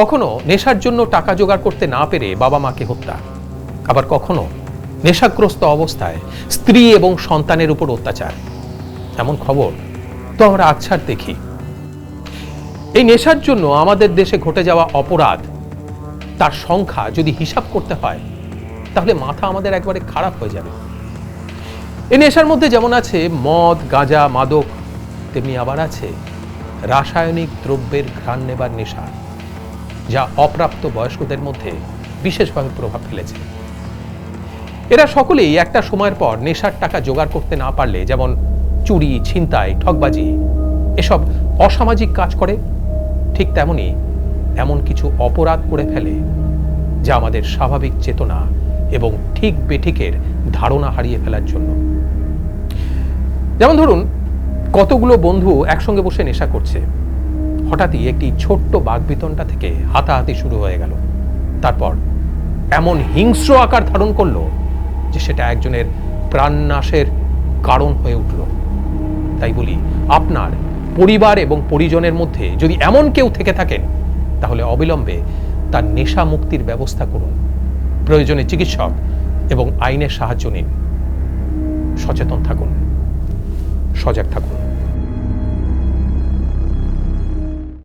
কখনো নেশার জন্য টাকা জোগাড় করতে না পেরে বাবা মাকে হত্যা। আবার কখনো নেশাগ্রস্ত অবস্থায় স্ত্রী এবং সন্তানের উপর অত্যাচার। এমন খবর তো আমরা আকছার দেখি। এই নেশার জন্য আমাদের দেশে ঘটে যাওয়া অপরাধ, তার সংখ্যা যদি হিসাব করতে হয়, তাহলে মাথা আমাদের একবারে খারাপ হয়ে যাবে। এই নেশার মধ্যে যেমন আছে মদ, গাঁজা, মাদক, তেমনি আবার আছে রাসায়নিক দ্রব্যের ঘ্রাণ নেবার নেশা। যা অপ্রাপ্ত বয়স্কদের মধ্যে বিশেষভাবে প্রভাব ফেলেছে। এরা সকলেই একটা সময়ের পর নেশার টাকা জোগাড় করতে না পারলে, যেমন চুরি, ছিনতাই ঠকবাজি এসব অসামাজিক কাজ করে, ঠিক তেমনি এমন কিছু অপরাধ করে ফেলে, যা আমাদের স্বাভাবিক চেতনা এবং ঠিক বেঠিকের ধারণা হারিয়ে ফেলার জন্য। যেমন ধরুন, কতগুলো বন্ধু একসঙ্গে বসে নেশা করছে হঠাৎই একটি ছোট্ট বাগবিতনটা থেকে হাতাহাতি শুরু হয়ে গেল। তারপর এমন হিংস্র আকার ধারণ করল যে সেটা একজনের প্রাণনাশের কারণ হয়ে উঠল। তাই বলি, আপনার পরিবার এবং পরিজনের মধ্যে যদি এমন কেউ থেকে থাকেন, তাহলে অবিলম্বে তার নেশা মুক্তির ব্যবস্থা করুন। প্রয়োজনে চিকিৎসক এবং আইনের সাহায্য নিন। সচেতন থাকুন। সজাগ থাকুন।